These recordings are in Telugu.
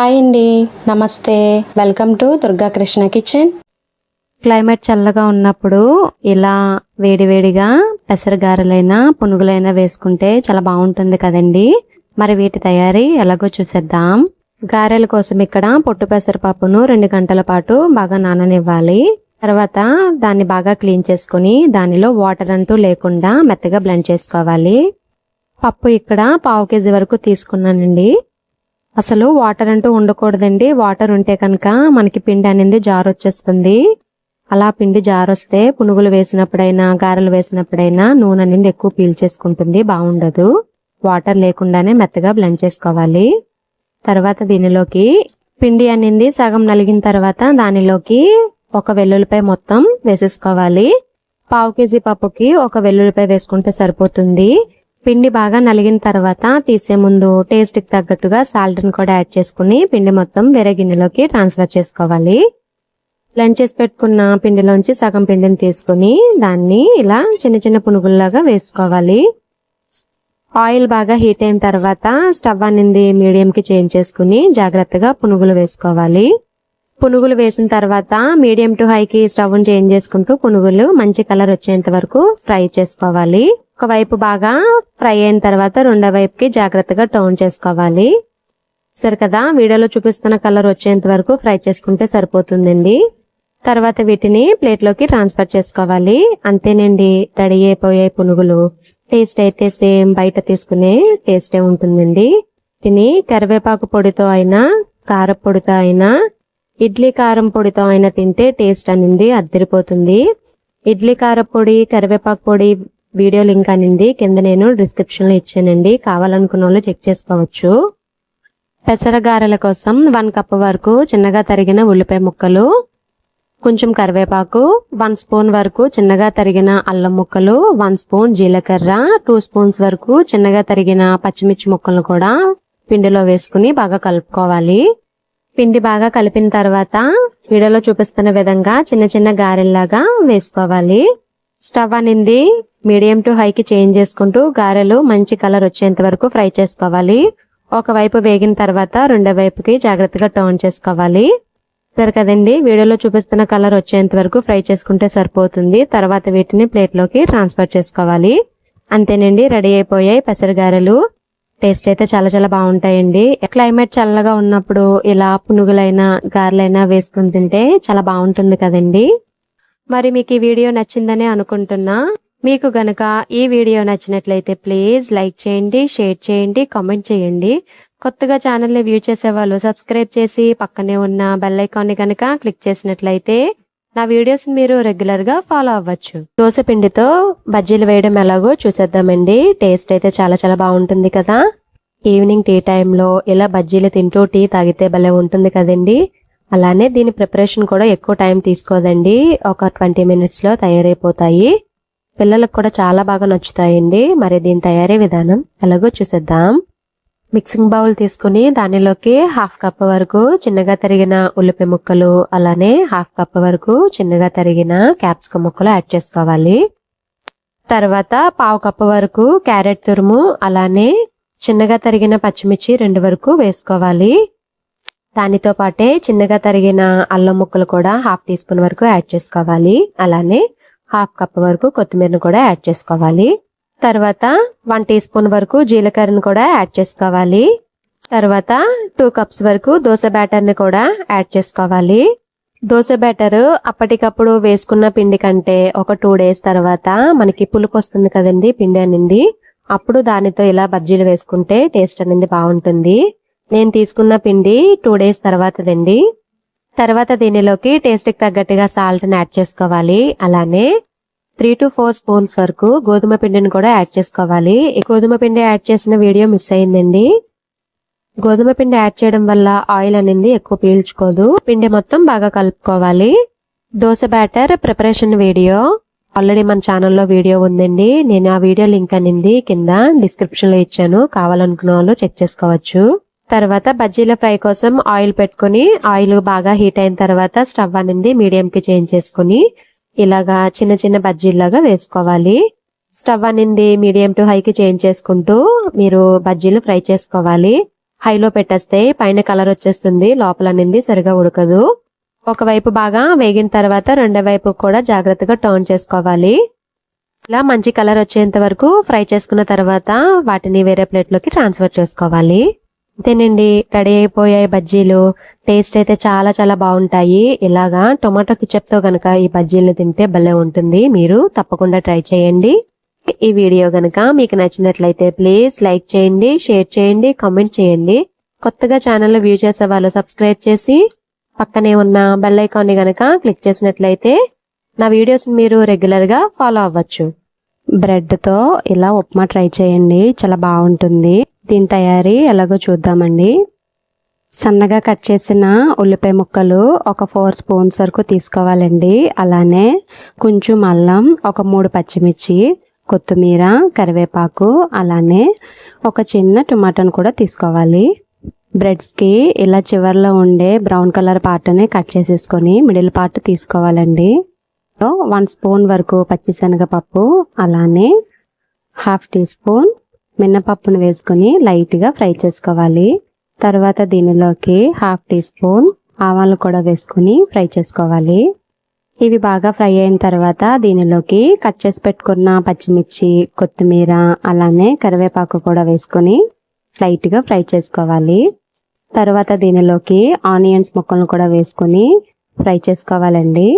హాయ్ అండి. నమస్తే. Welcome to Durga Krishna kitchen. Climate చల్లగా ఉన్నప్పుడు ఇలా వేడివేడిగా పెసరగారెలైనా పునుగులైనా వేసుకుంటే చాలా బాగుంటుంది కదండి. మరి వీటి తయారీ ఎలాగో చూసేద్దాం. గారెల కోసం ఇక్కడ పొట్టు పెసరపప్పును రెండు గంటల పాటు బాగా నాననివ్వాలి. తర్వాత దాన్ని బాగా క్లీన్ చేసుకుని దానిలో వాటర్ అంటూ లేకుండా మెత్తగా బ్లెండ్ చేసుకోవాలి. పప్పు ఇక్కడ పావు కేజీ వరకు తీసుకున్నానండి. అసలు వాటర్ అంటూ ఉండకూడదండి. వాటర్ ఉంటే కనుక మనకి పిండి అనేది జారు వచ్చేస్తుంది అలా పిండి జారు వస్తే పునుగులు వేసినప్పుడైనా గారెలు వేసినప్పుడైనా నూనె అనేది ఎక్కువ పీల్చేసుకుంటుంది. బాగుండదు. వాటర్ లేకుండానే మెత్తగా బ్లెండ్ చేసుకోవాలి. తర్వాత దీనిలోకి పిండి అనేది సగం నలిగిన తర్వాత దానిలోకి ఒక వెల్లుల్లిపాయ మొత్తం వేసేసుకోవాలి. పావు కేజీ పప్పుకి ఒక వెల్లుల్లిపాయ వేసుకుంటే సరిపోతుంది. పిండి బాగా నలిగిన తర్వాత తీసే ముందు టేస్ట్కి తగ్గట్టుగా సాల్ట్ని కూడా యాడ్ చేసుకుని పిండి మొత్తం వేరే గిన్నెలోకి ట్రాన్స్ఫర్ చేసుకోవాలి. బ్లెండ్ చేసి పెట్టుకున్న పిండిలోంచి సగం పిండిని తీసుకుని దాన్ని ఇలా చిన్న చిన్న పునుగుల్లాగా వేసుకోవాలి. ఆయిల్ బాగా హీట్ అయిన తర్వాత స్టవ్ అనేది మీడియంకి చేంజ్ చేసుకుని జాగ్రత్తగా పునుగులు వేసుకోవాలి. పునుగులు వేసిన తర్వాత మీడియం టు హైకి స్టవ్ని చేంజ్ చేసుకుంటూ పునుగులు మంచి కలర్ వచ్చేంత వరకు ఫ్రై చేసుకోవాలి. వైపు బాగా ఫ్రై అయిన తర్వాత రెండో వైపుకి జాగ్రత్తగా టర్న్ చేసుకోవాలి. సరే కదా వీడియోలో చూపిస్తున్న కలర్ వచ్చేంత వరకు ఫ్రై చేసుకుంటే సరిపోతుందండి. తర్వాత వీటిని ప్లేట్లోకి ట్రాన్స్ఫర్ చేసుకోవాలి. అంతేనండి రెడీ అయిపోయే పునుగులు. టేస్ట్ అయితే సేమ్ బయట తీసుకునే టేస్టే ఉంటుందండి. వీటిని కరివేపాకు పొడితో అయినా కారపొడితో అయినా ఇడ్లీ కారం పొడితో అయినా తింటే టేస్ట్ అనేది అద్దరిపోతుంది. ఇడ్లీ కారపొడి కరివేపాకు పొడి వీడియో లింక్ అనింది. కింద నేను డిస్క్రిప్షన్లో ఇచ్చానండి. కావాలనుకున్న వాళ్ళు చెక్ చేసుకోవచ్చు. పెసరగారెల కోసం వన్ కప్ వరకు చిన్నగా తరిగిన ఉల్లిపాయ ముక్కలు కొంచెం కరివేపాకు వన్ స్పూన్ వరకు చిన్నగా తరిగిన అల్లం ముక్కలు వన్ స్పూన్ జీలకర్ర టూ స్పూన్స్ వరకు చిన్నగా తరిగిన పచ్చిమిర్చి ముక్కలను కూడా పిండిలో వేసుకుని బాగా కలుపుకోవాలి. పిండి బాగా కలిపిన తర్వాత వీడియోలో చూపిస్తున్న విధంగా చిన్న చిన్న గారెల్లాగా వేసుకోవాలి. స్టవ్ అనింది. మీడియం టు హైకి చేంజ్ చేసుకుంటూ గారెలు మంచి కలర్ వచ్చేంత వరకు ఫ్రై చేసుకోవాలి. ఒకవైపు వేగిన తర్వాత రెండో వైపుకి జాగ్రత్తగా టర్న్ చేసుకోవాలి. సరే కదండి వీడియోలో చూపిస్తున్న కలర్ వచ్చేంత వరకు ఫ్రై చేసుకుంటే సరిపోతుంది. తర్వాత వీటిని ప్లేట్లోకి ట్రాన్స్ఫర్ చేసుకోవాలి. అంతేనండి రెడీ అయిపోయాయి పెసరగారెలు టేస్ట్ అయితే చాలా చాలా బాగుంటాయండి. క్లైమేట్ చల్లగా ఉన్నప్పుడు ఇలా పునుగులైనా గారెలైనా వేసుకుని తింటే చాలా బాగుంటుంది కదండి. మరి మీకు ఈ వీడియో నచ్చిందని అనుకుంటున్నా. మీకు గనక ఈ వీడియో నచ్చినట్లయితే ప్లీజ్ లైక్ చేయండి షేర్ చేయండి కామెంట్ చేయండి. కొత్తగా ఛానల్ని వ్యూ చేసే వాళ్ళు సబ్స్క్రైబ్ చేసి పక్కనే ఉన్న బెల్ ఐకాన్ని గనక క్లిక్ చేసినట్లయితే నా వీడియోస్ మీరు రెగ్యులర్గా ఫాలో అవ్వచ్చు. దోశ పిండితో బజ్జీలు వేయడం ఎలాగో చూసేద్దామండి. టేస్ట్ అయితే చాలా చాలా బాగుంటుంది కదా. ఈవినింగ్ టీ టైంలో ఇలా బజ్జీలు తింటూ టీ తాగితే భలే ఉంటుంది కదండి. అలానే దీని ప్రిపరేషన్ కూడా ఎక్కువ టైం తీసుకోదండి. ఒక ట్వంటీ మినిట్స్లో తయారైపోతాయి. పిల్లలకు కూడా చాలా బాగా నచ్చుతాయండి. మరి దీని తయారీ విధానం ఎలాగో చూసేద్దాం. మిక్సింగ్ బౌల్ తీసుకుని దానిలోకి హాఫ్ కప్ వరకు చిన్నగా తరిగిన ఉల్లిపాయ ముక్కలు అలానే హాఫ్ కప్ వరకు చిన్నగా తరిగిన క్యాప్సికం ముక్కలు యాడ్ చేసుకోవాలి. తర్వాత పావు కప్పు వరకు క్యారెట్ తురుము అలానే చిన్నగా తరిగిన పచ్చిమిర్చి రెండు వరకు వేసుకోవాలి. దానితో పాటే చిన్నగా తరిగిన అల్లం ముక్కలు కూడా హాఫ్ టీ స్పూన్ వరకు యాడ్ చేసుకోవాలి. అలానే హాఫ్ కప్ వరకు కొత్తిమీరను కూడా యాడ్ చేసుకోవాలి. తర్వాత వన్ టీ స్పూన్ వరకు జీలకర్రను కూడా యాడ్ చేసుకోవాలి. తర్వాత టూ కప్స్ వరకు దోశ బ్యాటర్ని కూడా యాడ్ చేసుకోవాలి. దోశ బ్యాటర్ అప్పటికప్పుడు వేసుకున్న పిండి కంటే ఒక టూ డేస్ తర్వాత మనకి పులుపు వస్తుంది కదండి పిండి అనింది. అప్పుడు దానితో ఇలా బజ్జీలు వేసుకుంటే టేస్ట్ అనేది బాగుంటుంది. నేను తీసుకున్న పిండి టూ డేస్ తర్వాతదండి. తర్వాత దీనిలోకి టేస్ట్కి తగ్గట్టుగా సాల్ట్ని యాడ్ చేసుకోవాలి. అలానే త్రీ టు ఫోర్ స్పూన్స్ వరకు గోధుమ పిండిని కూడా యాడ్ చేసుకోవాలి. ఈ గోధుమ పిండి యాడ్ చేసిన వీడియో మిస్ అయిందండి. గోధుమ పిండి యాడ్ చేయడం వల్ల ఆయిల్ అనేది ఎక్కువ పీల్చుకోదు. పిండి మొత్తం బాగా కలుపుకోవాలి. Dosa batter preparation video. Already మన ఛానల్లో వీడియో ఉందండి. నేను ఆ వీడియో లింక్ అనేది కింద డిస్క్రిప్షన్లో ఇచ్చాను. కావాలనుకున్న వాళ్ళు చెక్ చేసుకోవచ్చు. తర్వాత బజ్జీల ఫ్రై కోసం ఆయిల్ పెట్టుకుని ఆయిల్ బాగా హీట్ అయిన తర్వాత స్టవ్ అనేది మీడియం కి చేంజ్ చేసుకుని ఇలాగా చిన్న చిన్న బజ్జీల్లాగా వేసుకోవాలి. స్టవ్ అనేది మీడియం టు హైకి చేంజ్ చేసుకుంటూ మీరు బజ్జీలు ఫ్రై చేసుకోవాలి. హైలో పెట్టేస్తే పైన కలర్ వచ్చేస్తుంది లోపల అనేది సరిగా ఉడకదు. ఒకవైపు బాగా వేగిన తర్వాత రెండో వైపు కూడా జాగ్రత్తగా టర్న్ చేసుకోవాలి. ఇలా మంచి కలర్ వచ్చేంత వరకు ఫ్రై చేసుకున్న తర్వాత వాటిని వేరే ప్లేట్లోకి ట్రాన్స్ఫర్ చేసుకోవాలి. అంతేనండి. రెడీ అయిపోయాయి బజ్జీలు. టేస్ట్ అయితే చాలా చాలా బాగుంటాయి. ఇలాగా టొమాటో కిచప్తో కనుక గనక ఈ బజ్జీలను తింటే భలే ఉంటుంది. మీరు తప్పకుండా ట్రై చేయండి. ఈ వీడియో గనక మీకు నచ్చినట్లయితే ప్లీజ్ లైక్ చేయండి షేర్ చేయండి కామెంట్ చేయండి. కొత్తగా ఛానల్లో వ్యూ చేసే వాళ్ళు సబ్స్క్రైబ్ చేసి పక్కనే ఉన్న బెల్ ఐకాన్ కనుక గనక క్లిక్ చేసినట్లయితే నా వీడియోస్ మీరు రెగ్యులర్గా ఫాలో అవ్వచ్చు. బ్రెడ్తో ఇలా ఉప్మా ట్రై చేయండి. చాలా బాగుంటుంది. దీని తయారీ ఎలాగో చూద్దామండి. సన్నగా కట్ చేసిన ఉల్లిపాయ ముక్కలు ఒక ఫోర్ స్పూన్స్ వరకు తీసుకోవాలండి. అలానే కొంచెం అల్లం ఒక మూడు పచ్చిమిర్చి కొత్తిమీర కరివేపాకు అలానే ఒక చిన్న టొమాటోను కూడా తీసుకోవాలి. బ్రెడ్స్కి ఇలా చివర్లో ఉండే బ్రౌన్ కలర్ పార్ట్ని కట్ చేసేసుకొని మిడిల్ పార్ట్ తీసుకోవాలండి. వన్ స్పూన్ వరకు పచ్చిశనగపప్పు అలానే హాఫ్ టీ స్పూన్ మినపప్పును వేసుకొని లైట్గా ఫ్రై చేసుకోవాలి. తర్వాత దీనిలోకి హాఫ్ టీ స్పూన్ ఆవాలు కూడా వేసుకొని ఫ్రై చేసుకోవాలి. ఇవి బాగా ఫ్రై అయిన తర్వాత దీనిలోకి కట్ చేసి పెట్టుకున్న పచ్చిమిర్చి కొత్తిమీర అలానే కరివేపాకు కూడా వేసుకొని లైట్గా ఫ్రై చేసుకోవాలి. తర్వాత దీనిలోకి ఆనియన్స్ ముక్కలను కూడా వేసుకొని ఫ్రై చేసుకోవాలండి.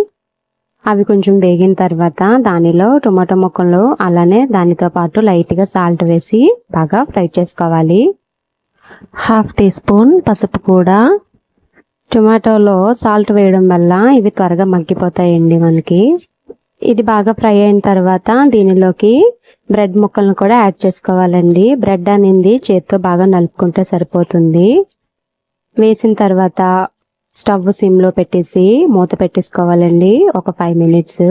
అవి కొంచెం వేగిన తర్వాత దానిలో టొమాటో ముక్కలు అలానే దానితో పాటు లైట్గా సాల్ట్ వేసి బాగా ఫ్రై చేసుకోవాలి. హాఫ్ టీ స్పూన్ పసుపు కూడా. టొమాటోలో సాల్ట్ వేయడం వల్ల ఇవి త్వరగా మగ్గిపోతాయండి మనకి. ఇది బాగా ఫ్రై అయిన తర్వాత దీనిలోకి బ్రెడ్ ముక్కలను కూడా యాడ్ చేసుకోవాలండి. బ్రెడ్ అనేది చేత్తో బాగా నలుపుకుంటే సరిపోతుంది. వేసిన తర్వాత స్టవ్ సిమ్లో పెట్టేసి మూత పెట్టేసుకోవాలండి. ఒక ఫైవ్ మినిట్స్.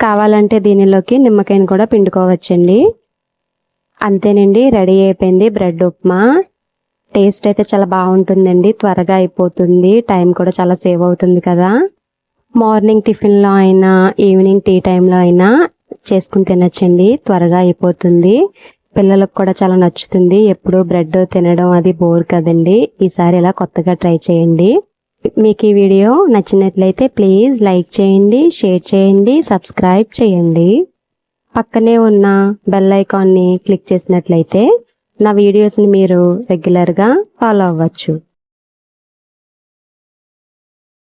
కావాలంటే దీనిలోకి నిమ్మకాయను కూడా పిండుకోవచ్చండి. అంతేనండి రెడీ అయిపోయింది బ్రెడ్ ఉప్మా. టేస్ట్ అయితే చాలా బాగుంటుందండి త్వరగా అయిపోతుంది. టైం కూడా చాలా సేవ్ అవుతుంది కదా. మార్నింగ్ టిఫిన్లో అయినా ఈవినింగ్ టీ టైంలో అయినా చేసుకుని తినచ్చండి త్వరగా అయిపోతుంది. పిల్లలకు కూడా చాలా నచ్చుతుంది. ఎప్పుడు బ్రెడ్ తినడం అది బోర్ కదండి. ఈసారి ఇలా కొత్తగా ట్రై చేయండి. మీకు ఈ వీడియో నచ్చినట్లయితే ప్లీజ్ లైక్ చేయండి షేర్ చేయండి సబ్స్క్రైబ్ చేయండి. పక్కనే ఉన్న బెల్ ఐకాన్ని క్లిక్ చేసినట్లయితే నా వీడియోస్ని మీరు రెగ్యులర్గా ఫాలో అవ్వచ్చు.